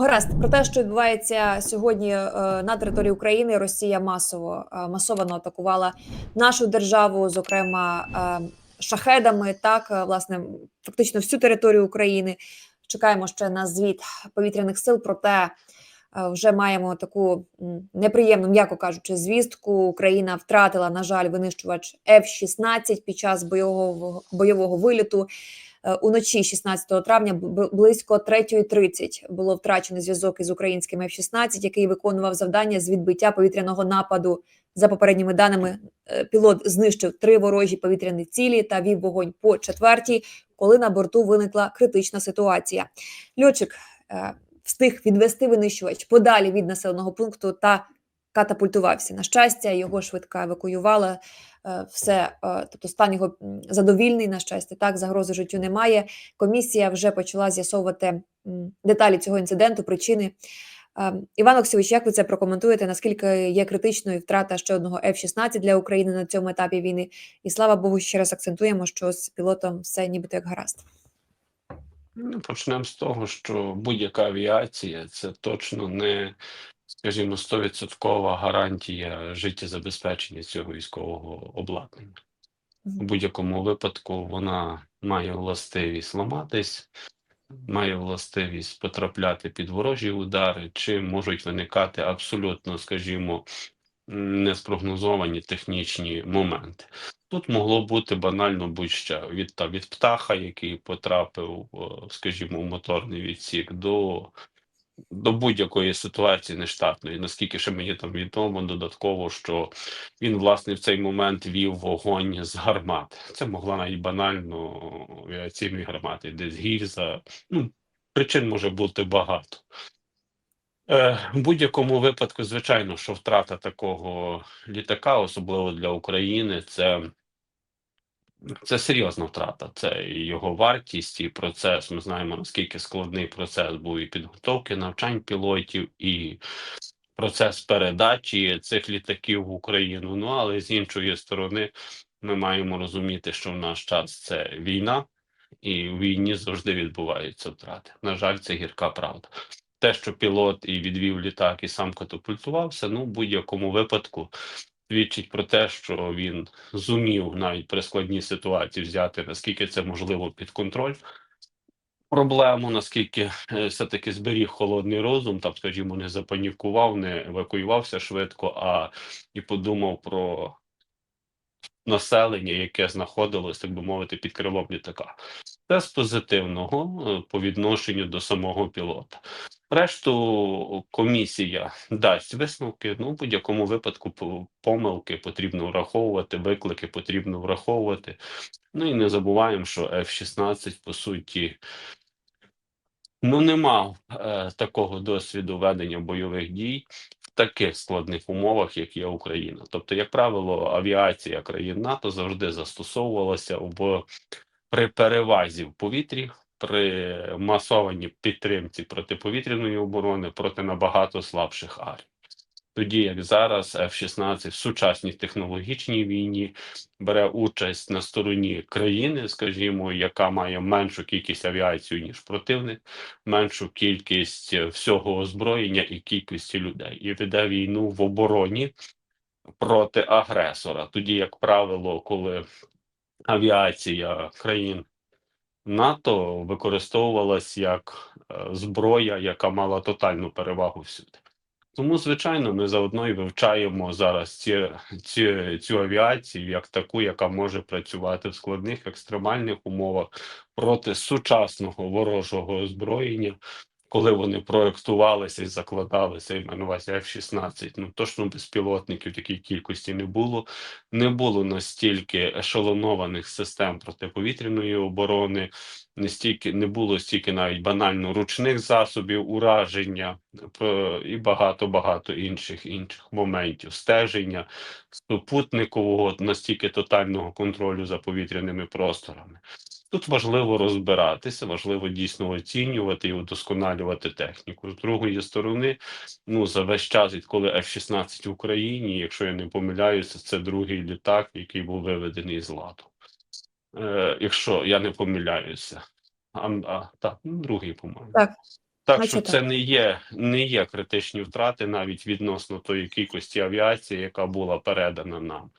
Гаразд про те, що відбувається сьогодні е, на території України, Росія масово е, масово атакувала нашу державу, зокрема е, шахедами. Так, власне, фактично всю територію України. Чекаємо ще на звіт повітряних сил. Проте е, вже маємо таку неприємну, м'яко кажучи, звістку. Україна втратила, на жаль, винищувач F-16 під час бойового бойового виліту. Е, Уночі 16 травня близько 3.30 було втрачено зв'язок із українським F-16, який виконував завдання з відбиття повітряного нападу. За попередніми даними, е, пілот знищив три ворожі повітряні цілі та вів вогонь по четвертій, коли на борту виникла критична ситуація. Льотчик е, встиг відвести винищувач подалі від населеного пункту та катапультувався. На щастя, його швидко евакуювали. Е, Все, е, тобто стан його задовільний, на щастя, так загрози життю немає. Комісія вже почала з'ясовувати деталі цього інциденту, причини. Е, Іван Олексійович, як ви це прокоментуєте? Наскільки є критичною втрата ще одного F-16 для України на цьому етапі війни? І слава Богу, ще раз акцентуємо, що з пілотом все нібито як гаразд. Ну, почнемо з того, що будь-яка авіація це точно не, скажімо, 100% гарантія життєзабезпечення цього військового обладнання. У будь-якому випадку вона має властивість ламатись, має властивість потрапляти під ворожі удари, чи можуть виникати абсолютно, скажімо, неспрогнозовані технічні моменти. Тут могло бути банально будь-що від, та, від птаха, який потрапив, скажімо, у моторний відсік, до, до будь-якої ситуації нештатної. Наскільки ще мені там відомо, додатково, що він, власне, в цей момент вів вогонь з гармат. Це могла навіть банально авіаційної гармати, десь гільза. Ну, причин може бути багато. Е, в будь-якому випадку, звичайно, що втрата такого літака, особливо для України, це, це серйозна втрата. Це і його вартість і процес. Ми знаємо, наскільки складний процес був і підготовки навчань пілотів, і процес передачі цих літаків в Україну. Ну але з іншої сторони, ми маємо розуміти, що в наш час це війна, і в війні завжди відбуваються втрати. На жаль, це гірка правда. Те, що пілот і відвів літак, і сам катапультувався, ну в будь-якому випадку свідчить про те, що він зумів навіть при складній ситуації взяти наскільки це можливо під контроль. Проблему, наскільки е, все-таки зберіг холодний розум, там, скажімо, не запанікував, не евакуювався швидко, а і подумав про населення, яке знаходилось, так би мовити, під крилом літака. Це з позитивного е, по відношенню до самого пілота. Решту комісія дасть висновки. Ну, в будь-якому випадку помилки потрібно враховувати, виклики потрібно враховувати. Ну і не забуваємо, що F-16, по суті, ну не мав е, такого досвіду ведення бойових дій в таких складних умовах, як є Україна. Тобто, як правило, авіація країн НАТО завжди застосовувалася в при перевазі в повітрі, при масованій підтримці протиповітряної оборони проти набагато слабших армій. Тоді як зараз F-16 в сучасній технологічній війні бере участь на стороні країни, скажімо, яка має меншу кількість авіації ніж противник, меншу кількість всього озброєння і кількості людей, і веде війну в обороні проти агресора. Тоді, як правило, коли авіація країн НАТО використовувалась як е, зброя, яка мала тотальну перевагу всюди. Тому, звичайно, ми заодно і вивчаємо зараз ці, ці, цю авіацію як таку, яка може працювати в складних екстремальних умовах проти сучасного ворожого озброєння, коли вони проектувалися і закладалися, і на увазі F-16. Ну точно безпілотників такій кількості не було. Не було настільки ешелонованих систем протиповітряної оборони, не стільки не було стільки навіть банально ручних засобів ураження і багато багато інших інших моментів стеження супутникового настільки тотального контролю за повітряними просторами. Тут важливо розбиратися, важливо дійсно оцінювати і удосконалювати техніку. З другої сторони, ну за весь час, відколи F-16 в Україні, якщо я не помиляюся, це другий літак, який був виведений з ладу. Е, якщо я не помиляюся, а, а так, ну, другий, по-моєму. Так. Так що це не є, не є критичні втрати навіть відносно тої кількості авіації, яка була передана нам.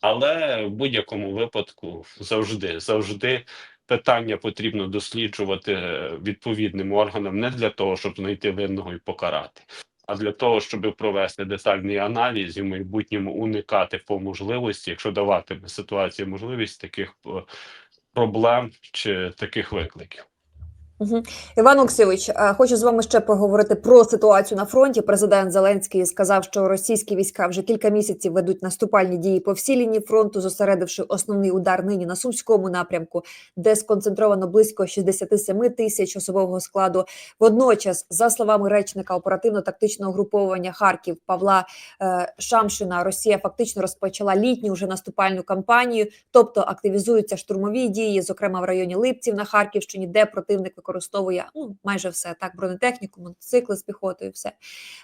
Але в будь-якому випадку завжди, завжди питання потрібно досліджувати е, відповідним органам не для того, щоб знайти винного і покарати, а для того, щоб провести детальний аналіз і в майбутньому уникати по можливості, якщо даватиме ситуація можливість таких е, проблем чи таких викликів. Угу. Іван Олексійович, е, хочу з вами ще поговорити про ситуацію на фронті. Президент Зеленський сказав, що російські війська вже кілька місяців ведуть наступальні дії по всій лінії фронту, зосередивши основний удар нині на сумському напрямку, де сконцентровано близько 67 тисяч особового складу. Водночас, за словами речника оперативно-тактичного груповання Харків Павла е, Шамшина, Росія фактично розпочала літню вже наступальну кампанію, тобто активізуються штурмові дії, зокрема в районі Липців на Харківщині, де противник використовує ну майже все так: бронетехніку, мотоцикли з піхотою. Все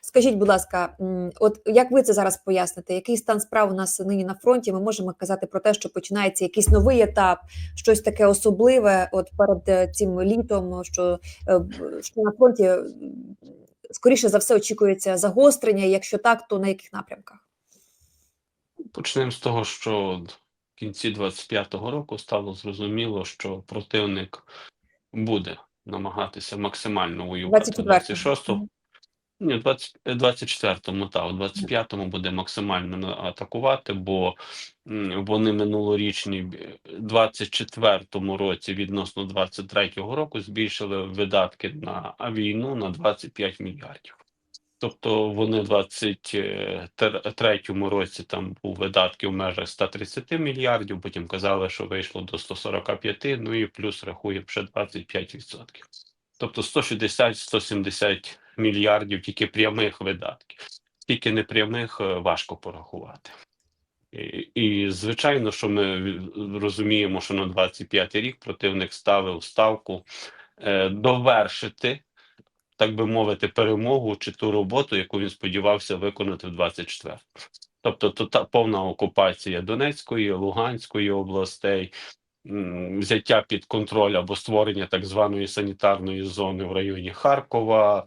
скажіть, будь ласка, от як ви це зараз поясните? Який стан справ у нас нині на фронті? Ми можемо казати про те, що починається якийсь новий етап, щось таке особливе, от перед е, цим літом, що, е, що на фронті скоріше за все очікується загострення. Якщо так, то на яких напрямках? Почнемо з того, що в кінці 25-го року стало зрозуміло, що противник буде намагатися максимально воювати. У 24-го. 26-му, ні, у 20 24-му, та, у 25-му буде максимально атакувати, бо вони минулорічні б- 24-му році відносно 23-го року збільшили видатки на війну на 25 мільярдів. Тобто вони в 23-му році там був видатки в межах 130 мільярдів, потім казали, що вийшло до 145, ну і плюс рахує ще 25%. Тобто 160-170 мільярдів тільки прямих видатків. Тільки непрямих е, важко порахувати. І, і звичайно, що ми розуміємо, що на 25 рік противник ставив ставку е, довершити так би мовити, перемогу чи ту роботу, яку він сподівався виконати в 24 Тобто то та повна окупація Донецької, Луганської областей, взяття під контроль або створення так званої санітарної зони в районі Харкова.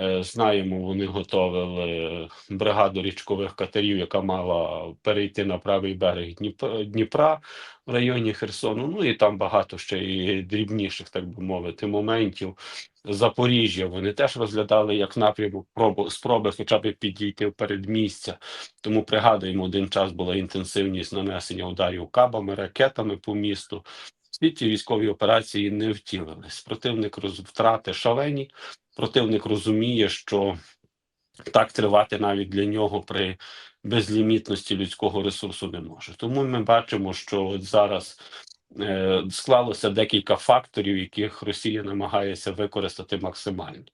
Е, Знаємо, вони готовили бригаду річкових катерів, яка мала перейти на правий берег Дніп- Дніпра в районі Херсону. Ну і там багато ще і дрібніших, так би мовити, моментів. Запоріжжя вони теж розглядали як напрямок пробу спроби, хоча б підійти в передмістя. Тому пригадуємо, один час була інтенсивність нанесення ударів кабами, ракетами по місту. Всі ці військові операції не втілились. Противник роз... втрати шалені. Противник розуміє, що так тривати навіть для нього при безлімітності людського ресурсу не може. Тому ми бачимо, що от зараз склалося декілька факторів, яких Росія намагається використати максимально.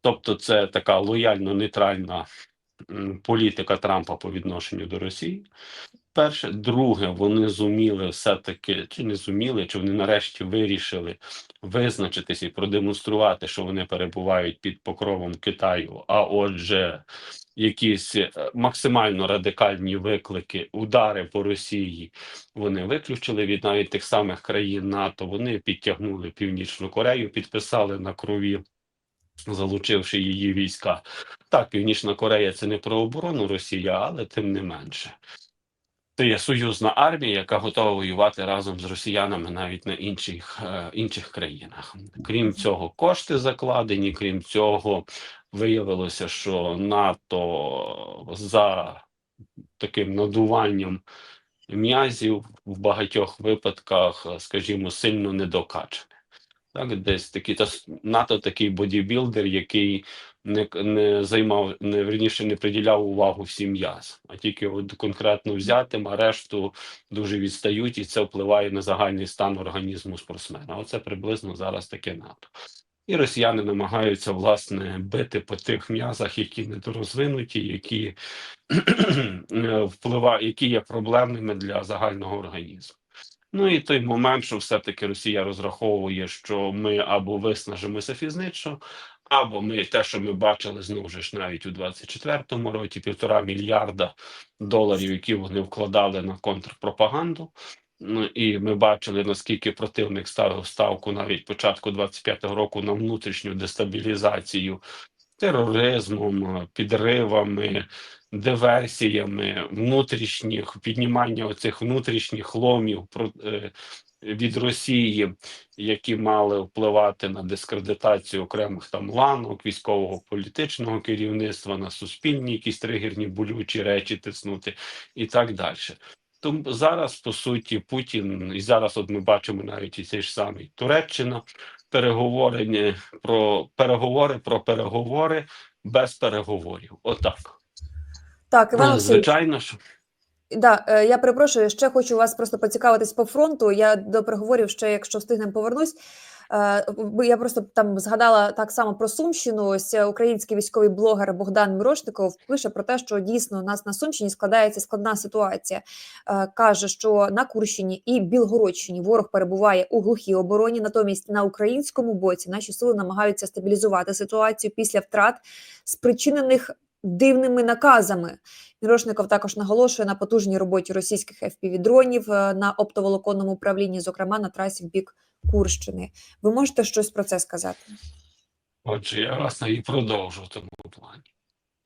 Тобто, це така лояльно нейтральна політика Трампа по відношенню до Росії. Перше, друге, вони зуміли все-таки, чи не зуміли, чи вони нарешті вирішили визначитись і продемонструвати, що вони перебувають під покровом Китаю. А отже, якісь е, максимально радикальні виклики, удари по Росії вони виключили від навіть тих самих країн НАТО. Вони підтягнули Північну Корею, підписали на крові. Залучивши її війська, так Північна Корея це не про оборону Росії, але тим не менше. Це є союзна армія, яка готова воювати разом з росіянами навіть на інших, е, інших країнах. Крім цього, кошти закладені. Крім цього, виявилося, що НАТО за таким надуванням м'язів в багатьох випадках, скажімо, сильно недокачане. Так, десь такий та НАТО такий бодібілдер, який не, не займав, не верніше не приділяв увагу всім м'ясам, а тільки от конкретно взятим, а решту дуже відстають, і це впливає на загальний стан організму спортсмена. Оце приблизно зараз таке НАТО. І росіяни намагаються власне бити по тих м'язах, які недорозвинуті, які впливають, які є проблемними для загального організму. Ну і той момент, що все-таки Росія розраховує, що ми або виснажимося фізично, або ми те, що ми бачили знову ж навіть у 24-му році, півтора мільярда доларів, які вони вкладали на контрпропаганду. Ну і ми бачили, наскільки противник ставив ставку навіть початку 25-го року на внутрішню дестабілізацію тероризмом, підривами, диверсіями, внутрішніх піднімання оцих внутрішніх ломів про- е, від Росії, які мали впливати на дискредитацію окремих там ланок, військового політичного керівництва, на суспільні якісь тригерні болючі речі тиснути і так далі. Тому зараз, по суті, Путін, і зараз от ми бачимо навіть і цей ж самий Туреччина, переговори не- про переговори про переговори без переговорів. Отак. Так, Іван Ну, Звичайно, що Да, е, я перепрошую, ще хочу вас просто поцікавитись по фронту. Я до переговорів ще, якщо встигнемо, повернусь. Е, Я просто там згадала так само про Сумщину. Ось український військовий блогер Богдан Мирошников пише про те, що дійсно у нас на Сумщині складається складна ситуація. Е, Каже, що на Курщині і Білгородщині ворог перебуває у глухій обороні. Натомість на українському боці наші сили намагаються стабілізувати ситуацію після втрат, спричинених дивними наказами. Мірошников також наголошує на потужній роботі російських FPV-дронів е, на оптоволоконному управлінні, зокрема на трасі в бік Курщини. Ви можете щось про це сказати? Отже, я власне і продовжу в тому плані.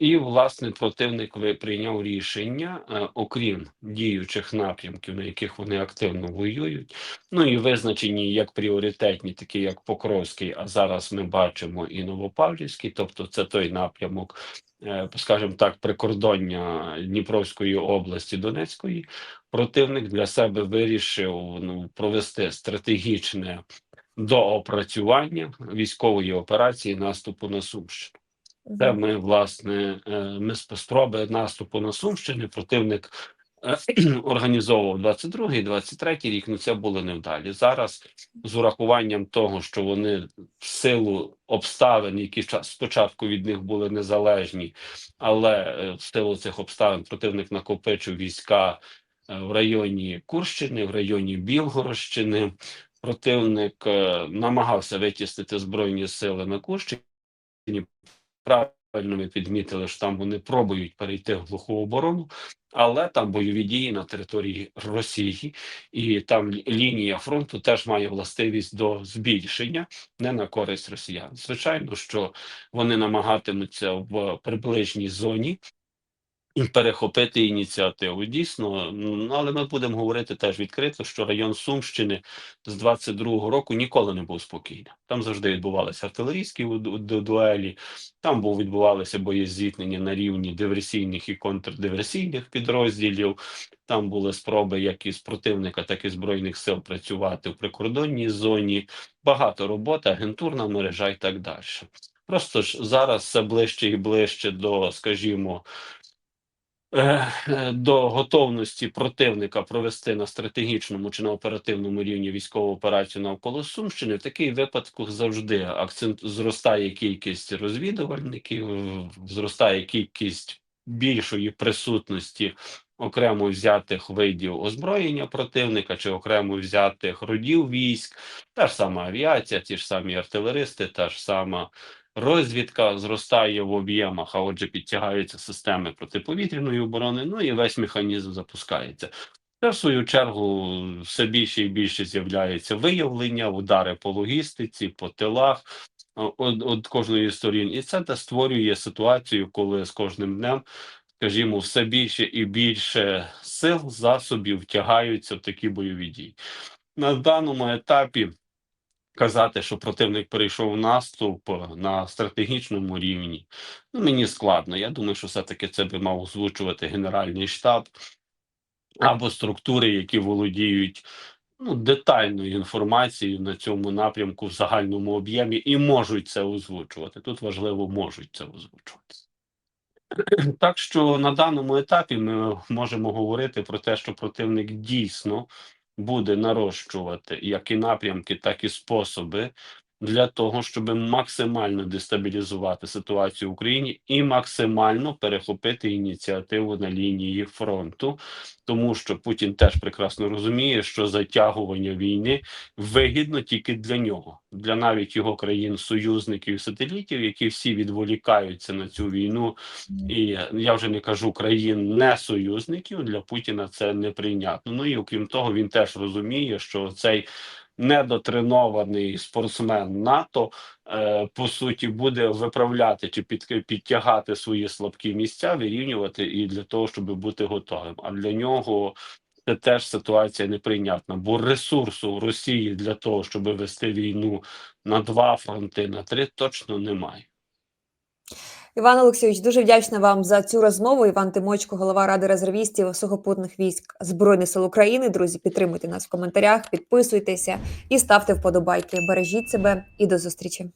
І власне противник прийняв рішення, е, окрім діючих напрямків, на яких вони активно воюють, ну і визначені як пріоритетні, такі як Покровський, а зараз ми бачимо і Новопавлівський, тобто це той напрямок, е, скажімо так, прикордоння Дніпровської області Донецької. Противник для себе вирішив ну, провести стратегічне доопрацювання військової операції наступу на Сумщину. Це ми власне е, ми спроби наступу на Сумщини. Противник е, організовував 22-й, 23-й рік. Ну це були невдалі. Зараз з урахуванням того, що вони в силу обставин, які спочатку від них були незалежні, але е, в силу цих обставин противник накопичив війська в районі Курщини, в районі Білгородщини. Противник намагався витіснити збройні сили на Курщині. Правильно ми підмітили, що там вони пробують перейти в глуху оборону, але там бойові дії на території Росії, і там лінія фронту теж має властивість до збільшення не на користь росіян. Звичайно, що вони намагатимуться в приближній зоні перехопити ініціативу. Дійсно, м, але ми будемо говорити теж відкрито, що район Сумщини з 22-го року ніколи не був спокійним. Там завжди відбувалися артилерійські дуелі, там був відбувалися боєзіткнення на рівні диверсійних і контрдиверсійних підрозділів. Там були спроби як із противника, так і збройних сил працювати в прикордонній зоні. Багато роботи, агентурна мережа і так далі. Просто ж зараз все ближче і ближче до, скажімо, до готовності противника провести на стратегічному чи на оперативному рівні військову операцію навколо Сумщини, в такий випадку завжди акцент зростає кількість розвідувальників, зростає кількість більшої присутності окремо взятих видів озброєння противника чи окремо взятих родів військ, та ж сама авіація, ті ж самі артилеристи, та ж сама розвідка зростає в об'ємах, а отже, підтягаються системи протиповітряної оборони. Ну і весь механізм запускається. Це, в свою чергу, все більше і більше з'являється виявлення, удари по логістиці, по тилах від, від кожної сторін. І це те створює ситуацію, коли з кожним днем, скажімо, все більше і більше сил, засобів втягаються в такі бойові дії. На даному етапі казати, що противник перейшов в наступ на стратегічному рівні. Ну, мені складно. Я думаю, що все-таки це би мав озвучувати Генеральний штаб або структури, які володіють ну, детальною інформацією на цьому напрямку в загальному об'ємі і можуть це озвучувати. Тут важливо, можуть це озвучувати. Так що на даному етапі ми можемо говорити про те, що противник дійсно буде нарощувати як і напрямки, так і способи для того, щоб максимально дестабілізувати ситуацію в Україні і максимально перехопити ініціативу на лінії фронту, тому що Путін теж прекрасно розуміє, що затягування війни вигідно тільки для нього, для навіть його країн, союзників, сателітів, які всі відволікаються на цю війну. І я вже не кажу країн не союзників для Путіна це неприйнятно. Ну і окрім того, він теж розуміє, що цей недотренований спортсмен НАТО е, по суті буде виправляти чи під, підтягати свої слабкі місця, вирівнювати і для того, щоб бути готовим. А для нього це теж ситуація неприйнятна, бо ресурсу Росії для того, щоб вести війну на два фронти, на три точно немає. Іван Олексійович, дуже вдячна вам за цю розмову. Іван Тимочко, голова ради резервістів сухопутних військ Збройних сил України. Друзі, підтримуйте нас в коментарях, підписуйтеся і ставте вподобайки. Бережіть себе і до зустрічі.